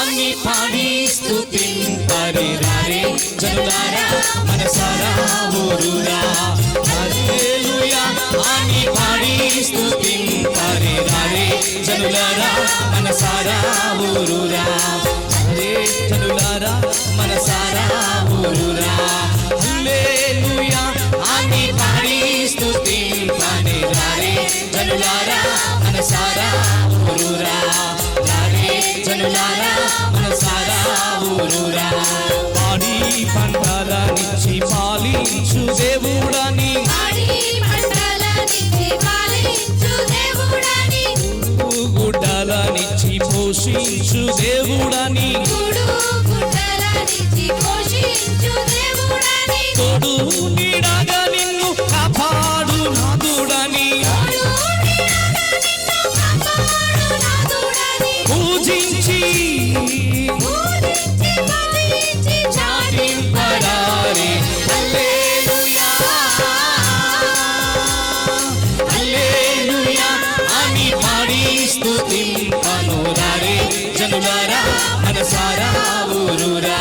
అన్ని పాడి స్థుతి పరిరారే జనులారా మనసారా ఊరురా హల్లెలూయా అన్ని పాడి స్థుతి పరిరారే జనులారా మనసారా ఊరురా హల్లెలూయా జనులారా మనసారా ఊరురా మనసారా ఊరురా. రారే జనులారా మనసారా ఊరురా. పాడి పంటలనిచ్చి పాలించు దేవుడని. ఆడి మండలానికి పాలించు దేవుడని. గుడ్డలనిచ్చి పోషించు దేవుడని. గుడు గుడ్డలనిచ్చి పోషించు దేవుడని. పూజించి పూజించి బలించి చాటింపరారే. అని పాడి స్తుతింపను రారే జనులారా మనసారా ఊరురా.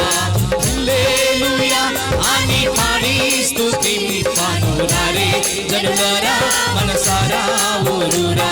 అని పాడి స్తుతింపను రారే జనులారా మనసారా ఊరురా.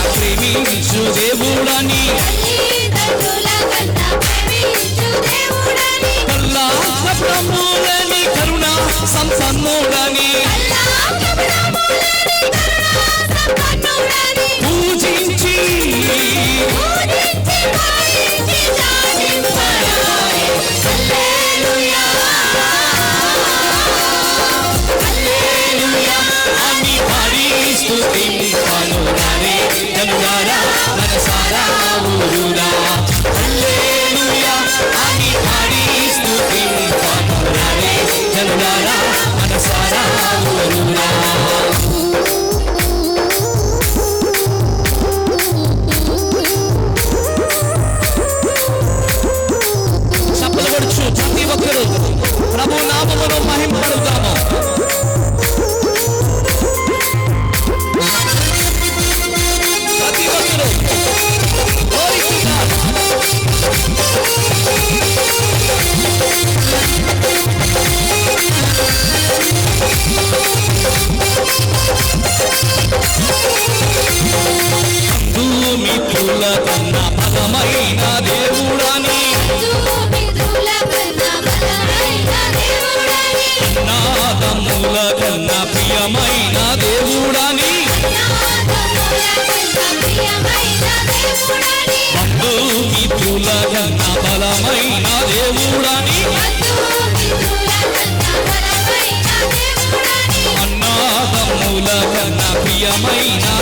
దేవుడాని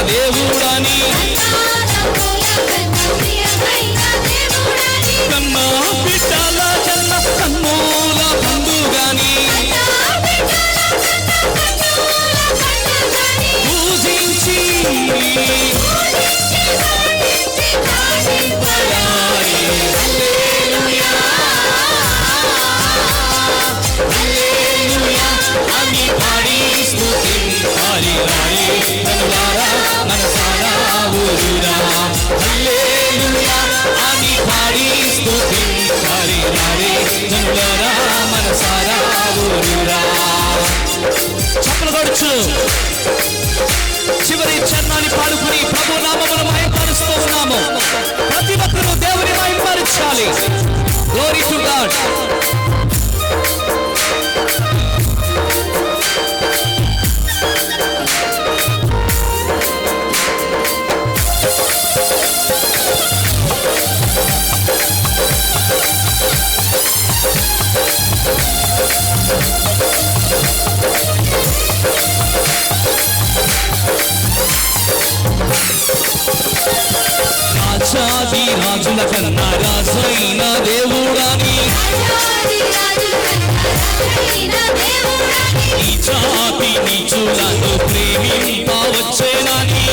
దేవుడని. స్తుతింపాలి రారే జనులారా మనసారా ఊరురా హల్లెలూయా అని పాడి స్తుతింపాలి రారే జనులారా మనసారా ఊరురా చప్పలు కొడుచు. చివరి చరణాన్ని పాడుకుని ప్రభు నామమును మహింపరుస్తూ ఉన్నాము. ప్రతి ఒక్కరూ దేవుని మహింపరచాలి. లార్డ్ రాజాది రాజుల నీ రాజుల కన్నా రాజైన దేవుడాని. నీ చాతి నీ చూలను ప్రేమింపవచ్చేనాని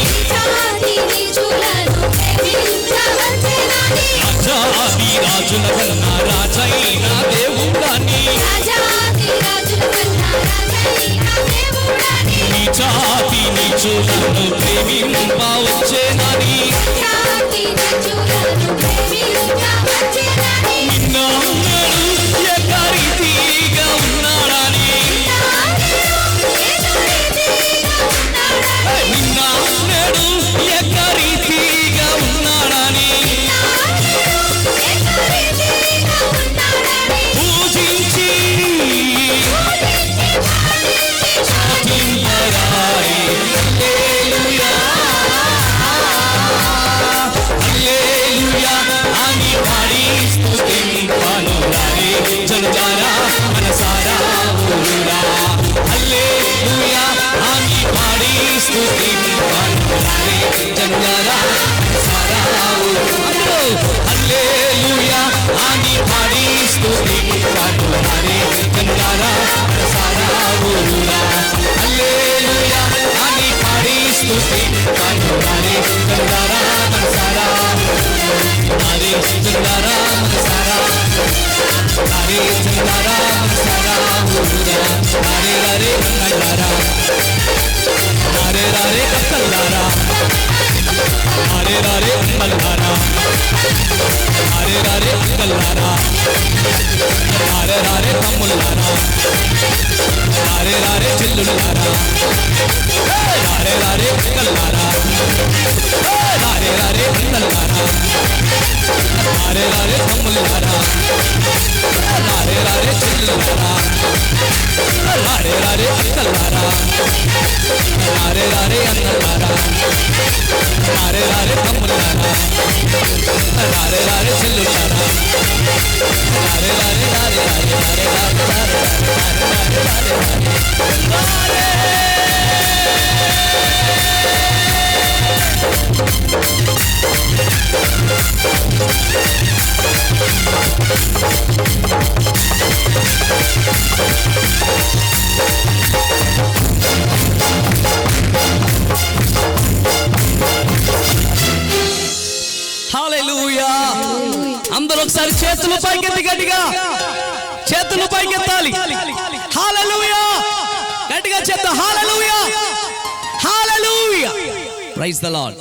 రాజాది రాజుల కన్నా రాజైన దేవుడాని. నీ చాతి నీ చూలను ప్రేమింపవచ్చేనాని that you got, baby, you got. Hare Hare Hare Hare రారే తమ్ములు రారే. రారే చెల్లులు రారే. రారే పిల్లలు రారే. రారే పిల్లలు రారే. రారే తమ్ములు రారే. రారే చెల్లులు రారే. రారే అక్కలు రారే రారే అన్నలు రారా. लारे कमला लारे लारे चिल्लू लारे लारे लारे लारे लारे लारे लारे लारे लारे लारे Thank you. హల్లెలూయా. అందరూ ఒకసారి చేతులు పైకెత్తి గట్టిగా. చేతులు పైకెత్తాలి. హల్లెలూయా. గట్టిగా చేత hallelujah. Hallelujah. Praise the Lord